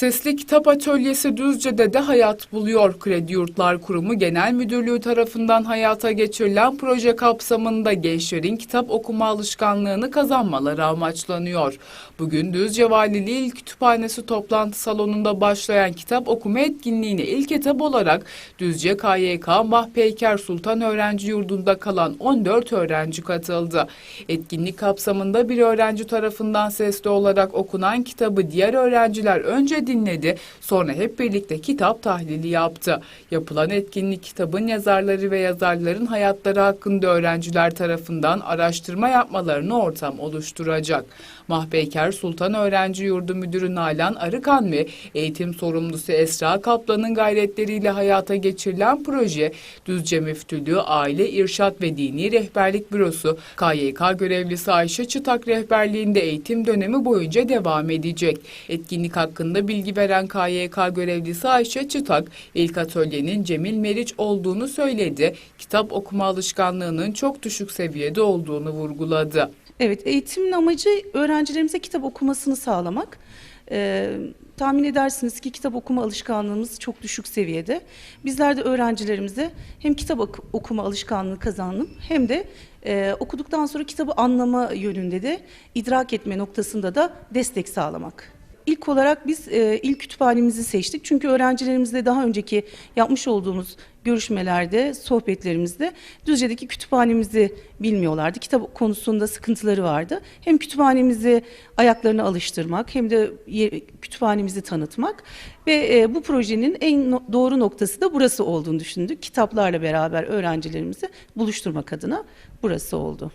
Sesli Kitap Atölyesi Düzce'de de hayat buluyor. Kredi Yurtlar Kurumu Genel Müdürlüğü tarafından hayata geçirilen proje kapsamında gençlerin kitap okuma alışkanlığını kazanmaları amaçlanıyor. Bugün Düzce Valiliği İl Kütüphanesi toplantı salonunda başlayan kitap okuma etkinliğine ilk etap olarak Düzce KYK Mahpeyker Sultan Öğrenci Yurdu'nda kalan 14 öğrenci katıldı. Etkinlik kapsamında bir öğrenci tarafından sesli olarak okunan kitabı diğer öğrenciler önce dinledi, sonra hep birlikte kitap tahlili yaptı. Yapılan etkinlik kitabın yazarları ve yazarların hayatları hakkında öğrenciler tarafından araştırma yapmalarını ortam oluşturacak. Mahpeyker Sultan Öğrenci Yurdu Müdürü Nalan Arıkan ve eğitim sorumlusu Esra Kaplan'ın gayretleriyle hayata geçirilen proje Düzce Müftülüğü Aile İrşat ve Dini Rehberlik Bürosu KYK görevlisi Ayşe Çıtak rehberliğinde eğitim dönemi boyunca devam edecek. Etkinlik hakkında bilgi veren KYK görevlisi Ayşe Çıtak, ilk atölyenin Cemil Meriç olduğunu söyledi. Kitap okuma alışkanlığının çok düşük seviyede olduğunu vurguladı. Evet, eğitimin amacı öğrencilerimize kitap okumasını sağlamak. Ee, tahmin edersiniz ki kitap okuma alışkanlığımız çok düşük seviyede. Bizler de öğrencilerimize hem kitap ok- okuma alışkanlığı kazanıp hem de e, okuduktan sonra kitabı anlama yönünde de idrak etme noktasında da destek sağlamak. İlk olarak biz e, ilk kütüphanemizi seçtik. Çünkü öğrencilerimizle daha önceki yapmış olduğumuz görüşmelerde, sohbetlerimizde Düzce'deki kütüphanemizi bilmiyorlardı. Kitap konusunda sıkıntıları vardı. Hem kütüphanemizi ayaklarına alıştırmak hem de kütüphanemizi tanıtmak ve e, bu projenin en no- doğru noktası da burası olduğunu düşündük. Kitaplarla beraber öğrencilerimizi buluşturmak adına burası oldu.